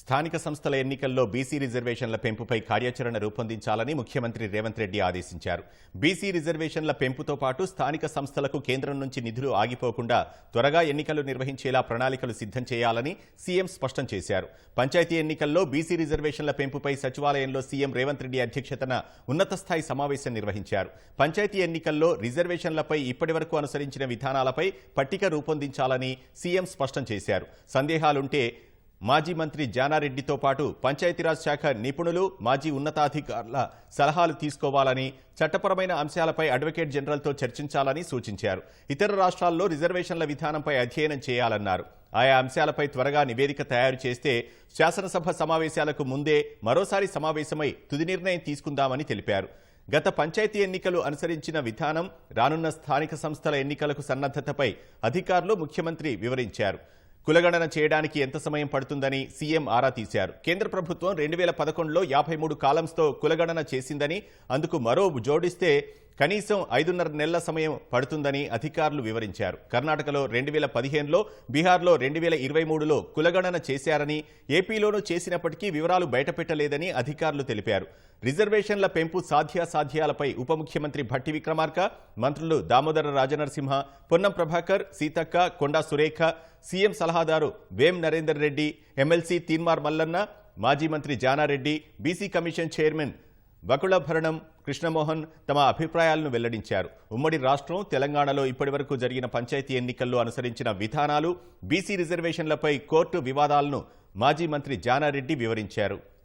స్థానిక సంస్థల ఎన్నికల్లో బీసీ రిజర్వేషన్ల పెంపుపై కార్యాచరణ రూపొందించాలని ముఖ్యమంత్రి రేవంత్ రెడ్డి ఆదేశించారు. బీసీ రిజర్వేషన్ల పెంపుతో పాటు స్థానిక సంస్థలకు కేంద్రం నుంచి నిధులు ఆగిపోకుండా త్వరగా ఎన్నికలు నిర్వహించేలా ప్రణాళికలు సిద్ధం చేయాలని సీఎం స్పష్టం చేశారు. పంచాయతీ ఎన్నికల్లో బీసీ రిజర్వేషన్ల పెంపుపై సచివాలయంలో సీఎం రేవంత్ రెడ్డి అధ్యక్షతన ఉన్నత స్థాయి సమావేశం నిర్వహించారు. పంచాయతీ ఎన్నికల్లో రిజర్వేషన్లపై ఇప్పటివరకు అనుసరించిన విధానాలపై పట్టిక రూపొందించాలని సీఎం స్పష్టం చేశారు. సందేహాలుంటే మాజీ మంత్రి జానారెడ్డితో పాటు పంచాయతీరాజ్ శాఖ నిపుణులు మాజీ ఉన్నతాధికారుల సలహాలు తీసుకోవాలని చట్టపరమైన అంశాలపై అడ్వకేట్ జనరల్తో చర్చించాలని సూచించారు. ఇతర రాష్ట్రాల్లో రిజర్వేషన్ల విధానంపై అధ్యయనం చేయాలన్నారు. ఆయా అంశాలపై త్వరగా నివేదిక తయారు చేస్తే శాసనసభ సమావేశాలకు ముందే మరోసారి సమావేశమై తుది నిర్ణయం తీసుకుందామని తెలిపారు. గత పంచాయతీ ఎన్నికలు అనుసరించిన విధానం రానున్న స్థానిక సంస్థల ఎన్నికలకు సన్నద్ధతపై అధికారులు ముఖ్యమంత్రి వివరించారు. కులగణన చేయడానికి ఎంత సమయం పడుతుందని సీఎం ఆరా తీశారు. కేంద్ర ప్రభుత్వం రెండు వేల పదకొండులో యాభై మూడు కాలంస్తో కులగణన చేసిందని అందుకు మరో జోడిస్తే కనీసం ఐదున్నర నెలల సమయం పడుతుందని అధికారులు వివరించారు. కర్ణాటకలో రెండు వేల పదిహేనులో బీహార్లో రెండు వేల ఇరవై మూడులో కులగణన చేశారని ఏపీలోనూ చేసినప్పటికీ వివరాలు బయటపెట్టలేదని అధికారులు తెలిపారు. రిజర్వేషన్ల పెంపు సాధ్యాసాధ్యాలపై ఉప ముఖ్యమంత్రి భట్టి విక్రమార్క మంత్రులు దామోదర రాజనరసింహ పొన్నం ప్రభాకర్ సీతక్క కొండా సురేఖ సీఎం సలహాదారు వేం నరేందర్ రెడ్డి ఎమ్మెల్సీ తీన్మార్ మల్లన్న మాజీ మంత్రి Janareddy BC commission chairman వకుళభరణం Krishnamohan తమ అభిప్రాయాలను వెల్లడించారు. ఉమ్మడి రాష్ట్రం తెలంగాణలో ఇప్పటివరకు జరిగిన పంచాయతీ ఎన్నికల్లో అనుసరించిన విధానాలు బీసీ రిజర్వేషన్లపై కోర్టు వివాదాలను మాజీ మంత్రి జానారెడ్డి వివరించారు.